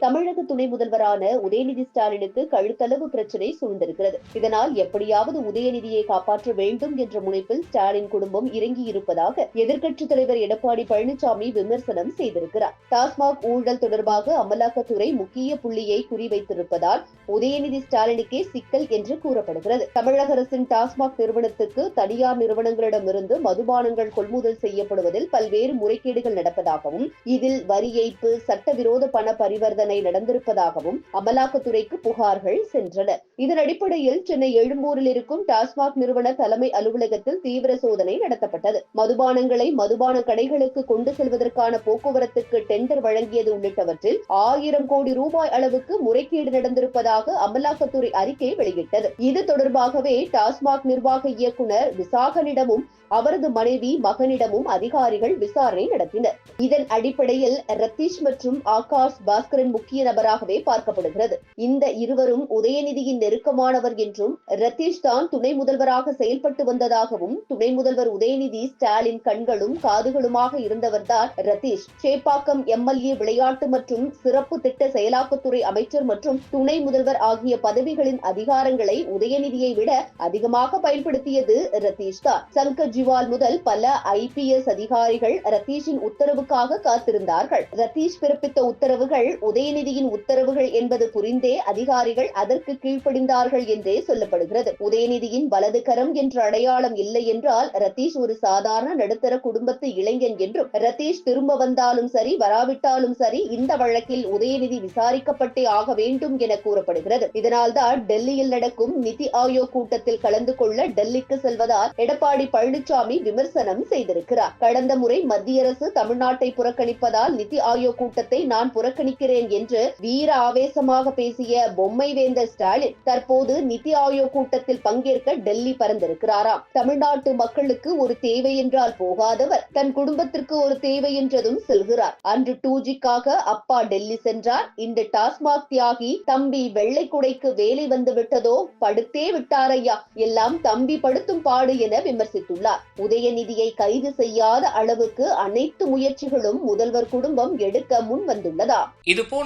தமிழக துணை முதல்வரான உதயநிதி ஸ்டாலினுக்கு கழுத்தளவு பிரச்சனை சூழ்ந்திருக்கிறது. இதனால் எப்படியாவது உதயநிதியை காப்பாற்ற வேண்டும் என்ற முனைப்பில் ஸ்டாலின் குடும்பம் இறங்கியிருப்பதாக எதிர்க்கட்சித் தலைவர் எடப்பாடி பழனிசாமி விமர்சனம் செய்திருக்கிறார். டாஸ்மாக் ஊழல் தொடர்பாக அமலாக்கத்துறை முக்கிய புள்ளியை குறிவைத்திருப்பதால் உதயநிதி ஸ்டாலினுக்கே சிக்கல் என்று கூறப்படுகிறது. தமிழக அரசின் டாஸ்மாக் நிறுவனத்துக்கு தனியார் நிறுவனங்களிடமிருந்து மதுபானங்கள் கொள்முதல் செய்யப்படுவதில் பல்வேறு முறைகேடுகள் நடப்பதாகவும் இதில் வரி ஏய்ப்பு சட்டவிரோத பண பரிவர்த்தனை பரிசோதனை நடந்திருப்பதாகவும் அமலாக்கத்துறைக்கு புகார்கள் சென்றன. இதன் அடிப்படையில் சென்னை எழும்பூரில் இருக்கும் டாஸ்மாக் நிறுவன தலைமை அலுவலகத்தில் தீவிர சோதனை நடத்தப்பட்டது. மதுபானங்களை மதுபான கடைகளுக்கு கொண்டு செல்வதற்கான போக்குவரத்துக்கு டெண்டர் வழங்கியது உள்ளிட்டவற்றில் ஆயிரம் கோடி ரூபாய் அளவுக்கு முறைகேடு நடந்திருப்பதாக அமலாக்கத்துறை அறிக்கை வெளியிட்டது. இது தொடர்பாகவே டாஸ்மாக் நிர்வாக இயக்குனர் விசாகனிடமும் அவரது மனைவி மகனிடமும் அதிகாரிகள் விசாரணை நடத்தினர். இதன் அடிப்படையில் ரத்தீஷ் மற்றும் ஆகாஷ் பாஸ்கரன் முக்கிய நபராகவே பார்க்கப்படுகிறது. இந்த இருவரும் உதயநிதியின் நெருக்கமானவர் என்றும் ரத்தீஷ் தான் துணை முதல்வராக செயல்பட்டு வந்ததாகவும் துணை முதல்வர் உதயநிதி ஸ்டாலின் கண்களும் காதுகளுமாக இருந்தவர்தான் ரத்தீஷ் சேப்பாக்கம் எம்எல்ஏ விளையாட்டு மற்றும் சிறப்பு திட்ட செயலாக்கத்துறை அமைச்சர் மற்றும் துணை முதல்வர் ஆகிய பதவிகளின் அதிகாரங்களை உதயநிதியை விட அதிகமாக பயன்படுத்தியது ரத்தீஷ் தான். சங்கர் ஜிவால் முதல் பல ஐபிஎஸ் அதிகாரிகள் ரத்தீஷின் உத்தரவுக்காக காத்திருந்தார்கள். ரத்தீஷ் பிறப்பித்த உத்தரவுகள் உதய உதயநிதியின் உத்தரவுகள் என்பது புரிந்தே அதிகாரிகள் அதற்கு கீழ்ப்படிந்தார்கள் என்றே சொல்லப்படுகிறது. உதயநிதியின் வலது கரம் என்ற அடையாளம் இல்லை என்றால் ரத்தீஷ் ஒரு சாதாரண நடுத்தர குடும்பத்து இளைஞன் என்றும் ரத்தீஷ் திரும்ப வந்தாலும் சரி வராவிட்டாலும் சரி இந்த வழக்கில் உதயநிதி விசாரிக்கப்பட்டே ஆக வேண்டும் என கூறப்படுகிறது. இதனால்தான் டெல்லியில் நடக்கும் நிதி ஆயோக் கூட்டத்தில் கலந்து கொள்ள டெல்லிக்கு செல்வதால் எடப்பாடி பழனிசாமி விமர்சனம் செய்திருக்கிறார். கடந்த முறை மத்திய அரசு தமிழ்நாட்டை புறக்கணிப்பதால் நிதி ஆயோக் கூட்டத்தை நான் புறக்கணிக்கிறேன் என்று வீர ஆவேசமாக பேசிய பொம்மை வேந்தர் ஸ்டாலின் தற்போது நிதி ஆயோக் கூட்டத்தில் பங்கேற்க டெல்லி பறந்திருக்கிறாராம். தமிழ்நாட்டு மக்களுக்கு ஒரு தேவை என்றால் போகாதவர் தன் குடும்பத்திற்கு ஒரு தேவை என்றதும் செல்கிறார். அன்று டூ ஜிக்காக அப்பா டெல்லி சென்றார். இந்த டாஸ்மாக் தியாகி தம்பி வெள்ளை குடைக்கு வேலை வந்து விட்டதோ படுத்தே விட்டாரையா எல்லாம் தம்பி படுத்தும் பாடு என விமர்சித்துள்ளார். உதயநிதியை கைது செய்யாத அளவுக்கு அனைத்து முயற்சிகளும் முதல்வர் குடும்பம் எடுக்க முன் வந்துள்ளதா இதுபோல்